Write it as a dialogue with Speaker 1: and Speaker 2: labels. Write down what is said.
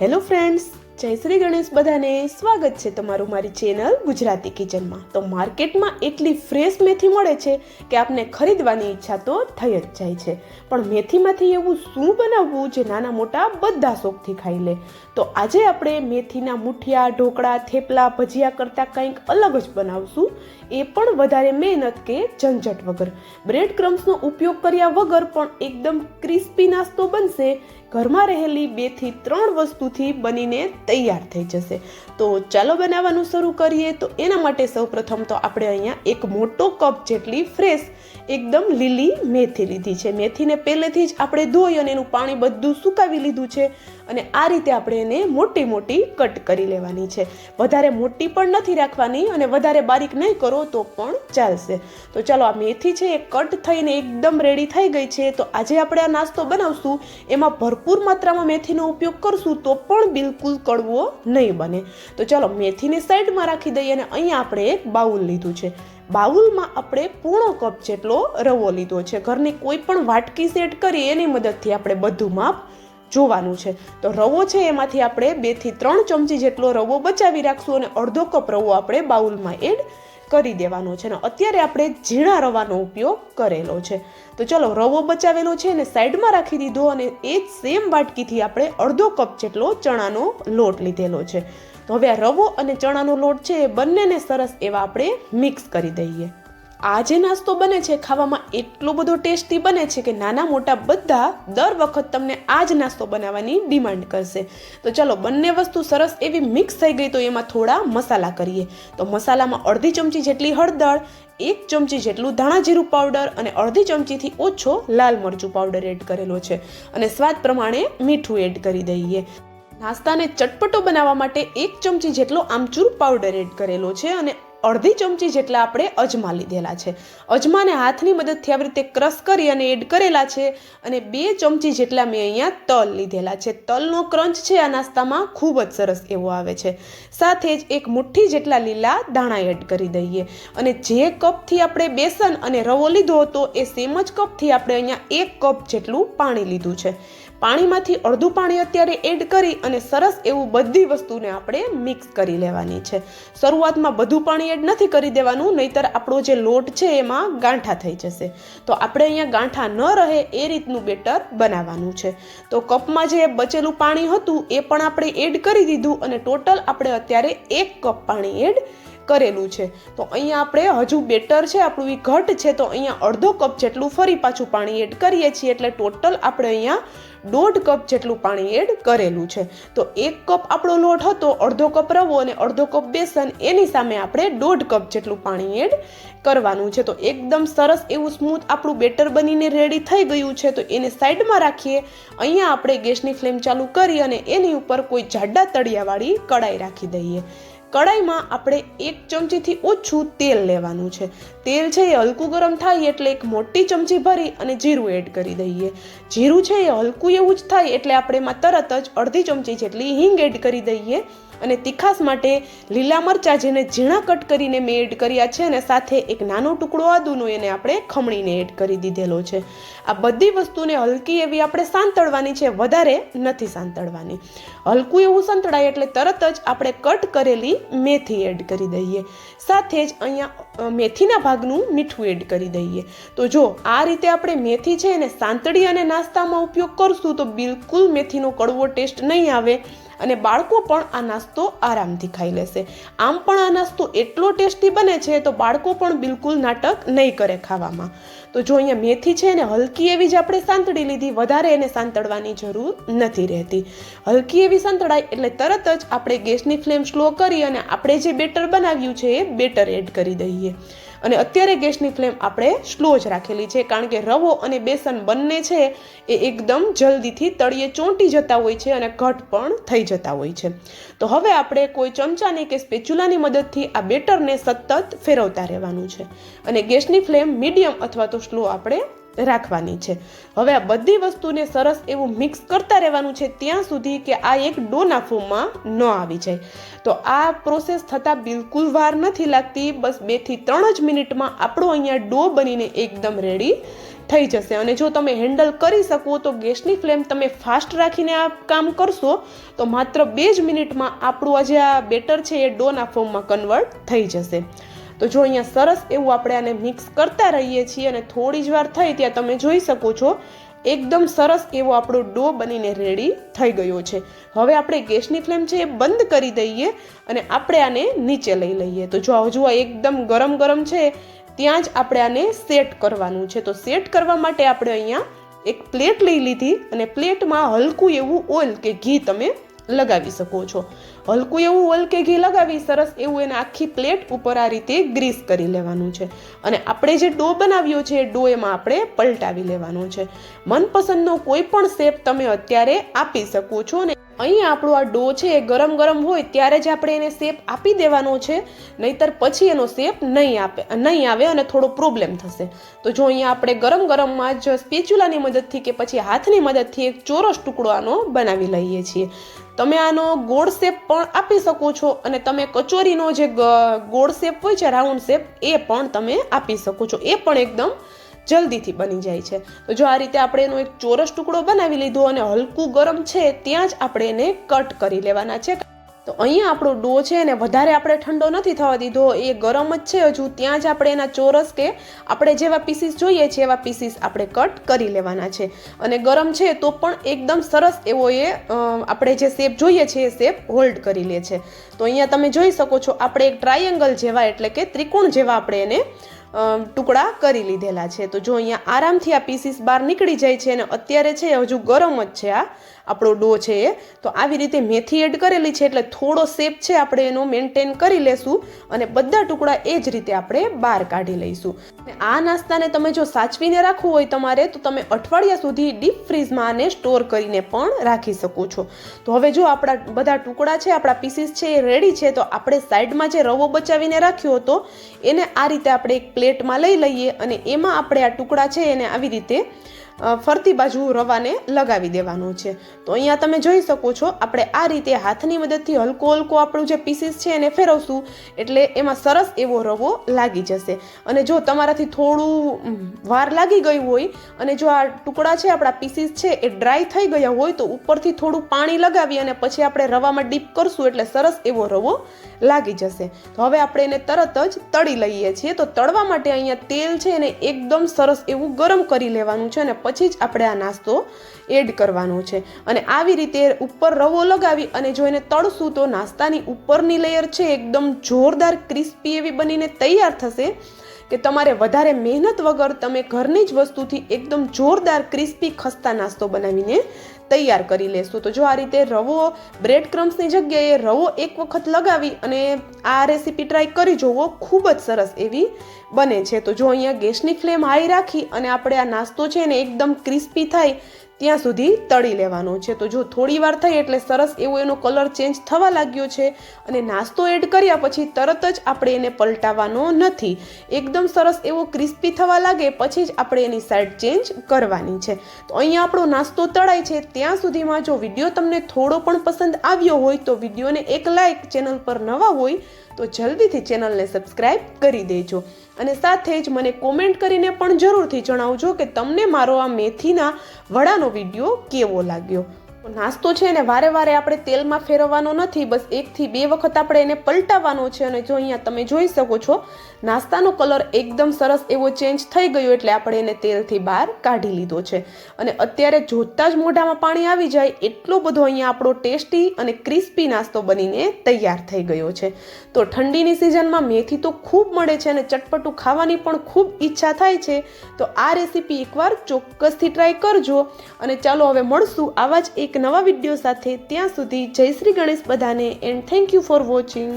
Speaker 1: Hello friends જય શ્રી ગણેશ બધાને સ્વાગત છે તમારું મારી ચેનલ ગુજરાતી કિચનમાં. તો માર્કેટમાં એટલી ફ્રેશ મેથી મળે છે કે આપને ખરીદવાની ઈચ્છા તો થઈ જ જાય છે. પણ મેથીમાંથી એવું શું બનાવવું જે નાના મોટા બધા શોખથી ખાઈ લે? તો આજે આપણે મેથીના મુઠિયા, ઢોકળા, થેપલા, ભજીયા કરતાં કંઈક અલગ જ બનાવશું. એ પણ વધારે મહેનત કે ઝંઝટ વગર. બ્રેડ ક્રમ્સનો ઉપયોગ કર્યા વગર પણ એકદમ ક્રિસ્પી નાસ્તો બનશે. ઘરમાં રહેલી બેથી ત્રણ વસ્તુથી બનીને તૈયાર થઈ જશે. તો ચાલો બનાવવાનું શરૂ કરીએ. તો એના માટે સૌપ્રથમ તો આપણે અહીંયા એક મોટો કપ જેટલી ફ્રેશ, એકદમ લીલી મેથી લીધી છે. મેથીને પહેલેથી જ આપણે ધોઈ અને એનું પાણી બધું સુકાવી લીધું છે. અને આ રીતે આપણે એને મોટી મોટી કટ કરી લેવાની છે. વધારે મોટી પણ નથી રાખવાની અને વધારે બારીક નહીં કરો તો પણ ચાલશે. તો ચાલો આ મેથી છે એ કટ થઈને એકદમ રેડી થઈ ગઈ છે. તો આજે આપણે આ નાસ્તો બનાવશું. એમાં ભરપૂર માત્રામાં મેથીનો ઉપયોગ કરશું તો પણ બિલકુલ કડવો નહીં બને. તો ચાલો મેથીને સાઈડમાં રાખી દઈએ અને અહીંયા આપણે એક બાઉલ લીધું છે. બાઉલમાં આપણે પૂર્ણ કપ જેટલો રવો લીધો છે. ઘરની કોઈ પણ વાટકી સેટ કરી એની મદદથી આપણે બધું માપ જોવાનું છે. તો રવો છે એમાંથી આપણે બેથી ત્રણ ચમચી જેટલો રવો બચાવી રાખશું અને અડધો કપ રવો આપણે બાઉલમાં એડ કરી દેવાનો છે. ને અત્યારે આપણે ઝીણા રવાનો ઉપયોગ કરેલો છે. તો ચલો, રવો બચાવેલો છે ને સાઈડમાં રાખી દીધો અને એ જ સેમ વાટકીથી આપણે અડધો કપ જેટલો ચણાનો લોટ લીધેલો છે. તો હવે આ રવો અને ચણાનો લોટ છે એ બંનેને સરસ એવા આપણે મિક્સ કરી દઈએ. આ જે નાસ્તો બને છે, ખાવામાં એટલો બધો ટેસ્ટી બને છે કે નાના મોટા બધા દર વખત તમને આ જ નાસ્તો બનાવવાની ડિમાન્ડ કરશે. તો ચાલો, બંને વસ્તુ સરસ એવી મિક્સ થઈ ગઈ તો એમાં થોડા મસાલા કરીએ. તો મસાલામાં અડધી ચમચી જેટલી હળદર, એક ચમચી જેટલું ધાણા જીરું પાવડર અને અડધી ચમચીથી ઓછો લાલ મરચું પાવડર એડ કરેલો છે. અને સ્વાદ પ્રમાણે મીઠું એડ કરી દઈએ. નાસ્તાને ચટપટો બનાવવા માટે એક ચમચી જેટલો આમચૂર પાવડર એડ કરેલો છે અને અડધી ચમચી જેટલા આપણે અજમા લીધેલા છે. અજમાને હાથની મદદથી આવી રીતે ક્રશ કરી અને એડ કરેલા છે અને બે ચમચી જેટલા મેં અહીંયા તલ લીધેલા છે. તલનો ક્રંચ છે આ નાસ્તામાં ખૂબ જ સરસ એવો આવે છે. સાથે જ એક મુઠ્ઠી જેટલા લીલા દાણા એડ કરી દઈએ. અને જે કપથી આપણે બેસન અને રવો લીધો હતો એ સેમ જ કપથી આપણે અહીંયા એક કપ જેટલું પાણી લીધું છે. પાણીમાંથી અડધું પાણી અત્યારે એડ કરી અને સરસ એવું બધી વસ્તુને આપણે મિક્સ કરી લેવાની છે. શરૂઆતમાં બધું પાણી એડ નથી કરી દેવાનું, નહીતર આપણો જે લોટ છે એમાં ગાંઠા થઈ જશે. તો આપણે અહીંયા ગાંઠા ન રહે એ રીતનું બેટર બનાવવાનું છે. તો કપમાં જે બચેલું પાણી હતું એ પણ આપણે એડ કરી દીધું અને ટોટલ આપણે અત્યારે એક કપ પાણી એડ કરેલું છે. તો અહીંયા આપણે હજુ બેટર છે, આપણું એ ઘટ છે, તો અહીંયા અડધો કપ જેટલું ફરી પાછું પાણી એડ કરીએ છીએ, એટલે ટોટલ આપણે અહીંયા દોઢ કપ જેટલું પાણી એડ કરેલું છે. તો એક કપ આપણો લોટ હતો, અડધો કપ રવો અને અડધો કપ બેસન, એની સામે આપણે દોઢ કપ જેટલું પાણી એડ કરવાનું છે. તો એકદમ સરસ એવું સ્મૂથ આપણું બેટર બનીને રેડી થઈ ગયું છે. તો એને સાઈડમાં રાખીએ, અહીંયા આપણે ગેસની ફ્લેમ ચાલુ કરી અને એની ઉપર કોઈ જાડા તળિયાવાળી કડાઈ રાખી દઈએ. કડાઈમાં આપણે એક ચમચીથી ઓછું તેલ લેવાનું છે. તેલ છે એ હલકું ગરમ થાય એટલે એક મોટી ચમચી ભરી અને જીરું એડ કરી દઈએ. જીરું છે એ હલકું એવું જ થાય એટલે આપણે એમાં તરત જ અડધી ચમચી જેટલી હિંગ એડ કરી દઈએ અને તીખાસ માટે લીલા મરચાં જેને ઝીણા કટ કરીને મેં એડ કર્યા છે અને સાથે એક નાનો ટુકડો આદુનો એને આપણે ખમણીને એડ કરી દીધેલો છે. આ બધી વસ્તુને હલકી એવી આપણે સાંતળવાની છે, વધારે નથી સાંતળવાની. હલકું એવું સંતળાય એટલે તરત જ આપણે કટ કરેલી મેથી એડ કરી દઈએ. સાથે જ અહીંયા મેથીના ભાગનું મીઠું એડ કરી દઈએ. તો જો આ રીતે આપણે મેથી છે એને સાંતળી અને નાસ્તામાં ઉપયોગ કરશું તો બિલકુલ મેથીનો કડવો ટેસ્ટ નહીં આવે. અને બાળકો પણ આ નાસ્તો આરામથી ખાઈ લેશે. આમ પણ આ નાસ્તો એટલો ટેસ્ટી બને છે તો બાળકો પણ બિલકુલ નાટક નહીં કરે ખાવામાં. તો જો અહીંયા મેથી છે ને હલકી એવી જ આપણે સાંતળી લીધી, વધારે એને સાંતળવાની જરૂર નથી રહેતી. હલકી એવી સાંતળાય એટલે તરત જ આપણે ગેસની ફ્લેમ સ્લો કરી અને આપણે જે બેટર બનાવ્યું છે એ બેટર એડ કરી દઈએ. અને અત્યારે ગેસની ફ્લેમ આપણે સ્લો જ રાખેલી છે, કારણ કે રવો અને બેસન બંને છે એ એકદમ જલ્દીથી તળિયે ચોંટી જતા હોય છે અને ઘટ પણ થઈ જતા હોય છે. તો હવે આપણે કોઈ ચમચાની કે સ્પેચ્યુલાની મદદથી આ બેટરને સતત ફેરવતા રહેવાનું છે. અને ગેસની ફ્લેમ મીડિયમ અથવા તો સ્લો આપણે રાખવાની છે. હવે આ બધી વસ્તુને સરસ એવું મિક્સ કરતા રહેવાનું છે ત્યાં સુધી કે આ એક ડોના ફોર્મમાં ન આવી જાય. તો આ પ્રોસેસ થતાં બિલકુલ વાર નથી લાગતી. બસ બેથી ત્રણ જ મિનિટમાં આપણો અહીંયા ડો બનીને એકદમ રેડી થઈ જશે. અને જો તમે હેન્ડલ કરી શકો તો ગેસની ફ્લેમ તમે ફાસ્ટ રાખીને આ કામ કરશો તો માત્ર બે જ મિનિટમાં આપણું આ જે આ બેટર છે એ ડોના ફોર્મમાં કન્વર્ટ થઈ જશે. તો જો અહીંયા સરસ એવું આપણે આને મિક્સ કરતા રહીએ છીએ અને થોડી જ વાર થઈ ત્યાં તમે જોઈ શકો છો, એકદમ સરસ એવો આપણો ડો બનીને રેડી થઈ ગયો છે. હવે આપણે ગેસની ફ્લેમ છે એ બંધ કરી દઈએ અને આપણે આને નીચે લઈ લઈએ. તો જો હજુ એકદમ ગરમ ગરમ છે, ત્યાં જ આપણે આને સેટ કરવાનું છે. તો સેટ કરવા માટે આપણે અહીંયા એક પ્લેટ લઈ લીધી અને પ્લેટમાં હલકું એવું ઓઇલ કે ઘી તમે લગાવી શકો છો. હલકું એવું ઓઇલ કે ઘી લગાવી સરસ એવું એને આખી પ્લેટ ઉપર આ રીતે ગ્રીસ કરી લેવાનું છે. અને આપણે જે ડો બનાવ્યો છે, એ ડો એમાં આપણે પલટાવી લેવાનો છે. મનપસંદનો કોઈ પણ શેપ તમે અત્યારે આપી શકો છો અને અહીં આપણો આ ડો છે એ ગરમ ગરમ હોય ત્યારે જ આપણે એને શેપ આપી દેવાનો છે, નહીતર પછી એનો શેપ નહીં આપે, નહીં આવે અને થોડો પ્રોબ્લેમ થશે. તો જો અહીંયા આપણે ગરમ ગરમમાં જ સ્પેચ્યુલાની મદદથી કે પછી હાથની મદદથી એક ચોરસ ટુકડો આનો બનાવી લઈએ છીએ. તમે આનો ગોળ શેપ પણ આપી શકો છો અને તમે કચોરીનો જે ગોળ શેપ હોય છે, રાઉન્ડ શેપ, એ પણ તમે આપી શકો છો. એ પણ એકદમ જલ્દીથી બની જાય છે. તો જો આ રીતે આપણે એનો એક ચોરસ ટુકડો બનાવી લીધો અને હલકું ગરમ છે, ત્યાં જ આપણે એને કટ કરી લેવાના છે. તો અહીંયા આપણો ડો છે એને વધારે આપણે ઠંડો નથી થવા દીધો. એ ગરમ જ છે હજુ. ત્યાં જ આપણે એના ચોરસ કે આપણે જેવા પીસીસ જોઈએ છે, એવા પીસીસ આપણે કટ કરી લેવાના છે. અને ગરમ છે તો પણ એકદમ સરસ એવો એ આપણે જે શેપ જોઈએ છે એ શેપ હોલ્ડ કરી લે છે. તો અહીંયા તમે જોઈ શકો છો, આપણે એક ટ્રાયેંગલ જેવા એટલે કે ત્રિકોણ જેવા આપણે એને ટુકડા કરી લીધેલા છે. તો જો અહીંયા આરામથી આ પીસીસ બહાર નીકળી જાય છે અને અત્યારે છે, હજુ ગરમ જ છે આ, આપણો ડો છે એ, તો આવી રીતે મેથી એડ કરેલી છે એટલે થોડો શેપ છે આપણે એનો મેન્ટેન કરી લેશું અને બધા ટુકડા એ જ રીતે આપણે બહાર કાઢી લઈશું. આ નાસ્તાને તમે જો સાચવીને રાખવું હોય તમારે, તો તમે અઠવાડિયા સુધી ડીપ ફ્રીઝમાં આને સ્ટોર કરીને પણ રાખી શકો છો. તો હવે જો આપણા બધા ટુકડા છે, આપણા પીસીસ છે એ રેડી છે, તો આપણે સાઈડમાં જે રવો બચાવીને રાખ્યો હતો, એને આ રીતે આપણે એક પ્લેટમાં લઈ લઈએ અને એમાં આપણે આ ટુકડા છે એને આવી રીતે ફરતી બાજુ રવાને લગાવી દેવાનું છે. તો અહીંયા તમે જોઈ શકો છો, આપણે આ રીતે હાથની મદદથી હલકો હલકો આપણું જે પીસીસ છે એને ફેરવશું, એટલે એમાં સરસ એવો રવો લાગી જશે. અને જો તમારાથી થોડું વાર લાગી ગઈ હોય, અને જો આ ટુકડા છે, આપણા પીસીસ છે, એ ડ્રાય થઈ ગયા હોય, તો ઉપરથી થોડું પાણી લગાવી અને પછી આપણે રવામાં ડીપ કરશું, એટલે સરસ એવો રવો લાગી જશે. તો હવે આપણે એને તરત જ તળી લઈએ છીએ. તો તળવા માટે અહીંયા તેલ છે, એને એકદમ સરસ એવું ગરમ કરી લેવાનું છે, અને પછી જ આપણે આ નાસ્તો એડ કરવાનો છે. અને આવી રીતે ઉપર રવો લગાવી અને જો એને તળશું તો નાસ્તાની ઉપરની લેયર છે, એકદમ જોરદાર ક્રિસ્પી એવી બનીને તૈયાર થશે. કે તમારે વધારે મહેનત વગર તમે ઘરની જ વસ્તુથી એકદમ જોરદાર ક્રિસ્પી ખસ્તા નાસ્તો બનાવીને તૈયાર કરી લેશું. તો જો આ રીતે રવો બ્રેડ ક્રમ્સની જગ્યાએ રવો એક વખત લગાવી અને આ રેસીપી ટ્રાય કરી જોવો, ખૂબ જ સરસ એવી બને છે. તો જો અહીંયા ગેસની ફ્લેમ હાઈ રાખી અને આપણે આ નાસ્તો છે ને એકદમ ક્રિસ્પી થાય ત્યાં સુધી તળી લેવાનો છે. તો જો થોડી વાર થઈ એટલે સરસ એવો એનો કલર ચેન્જ થવા લાગ્યો છે અને નાસ્તો એડ કર્યા પછી તરત જ આપણે એને પલટાવવાનો નથી. એકદમ સરસ એવો ક્રિસ્પી થવા લાગે પછી જ આપણે એની સાઈડ ચેન્જ કરવાની છે. તો અહીંયા આપણો નાસ્તો તળાય છે. ત્યાં સુધીમાં જો વીડિયો તમને થોડો પણ પસંદ આવ્યો હોય તો વિડીયોને એક લાઇક ચેનલ પર નવા હોય તો જલ્દીથી ચેનલને સબસ્ક્રાઈબ કરી દેજો. અને સાથે જ મને કોમેન્ટ કરીને પણ જરૂરથી જણાવજો કે તમને મારો આ મેથીના વડાનો વીડિયો કેવો લાગ્યો. નાસ્તો છે ને વારે વારે આપણે તેલમાં ફેરવવાનો નથી, બસ એકથી બે વખત આપણે એને પલટાવવાનો છે અને જો અહીંયા તમે જોઈ શકો છો, નાસ્તાનો કલર એકદમ સરસ એવો ચેન્જ થઈ ગયો એટલે આપણે એને તેલથી બહાર કાઢી લીધો છે. અને અત્યારે જોતાં જ મોઢામાં પાણી આવી જાય, એટલો બધો અહીંયા આપણો ટેસ્ટી અને ક્રિસ્પી નાસ્તો બનીને તૈયાર થઈ ગયો છે. તો ઠંડીની સિઝનમાં મેથી તો ખૂબ મળે છે અને ચટપટું ખાવાની પણ ખૂબ ઈચ્છા થાય છે. તો આ રેસીપી એકવાર ચોક્કસથી ટ્રાય કરજો. અને ચાલો હવે મળશું આવા જ નવા વીડિયો સાથે ત્યાં સુધી જય શ્રી ગણેશ બધાને and thank you for watching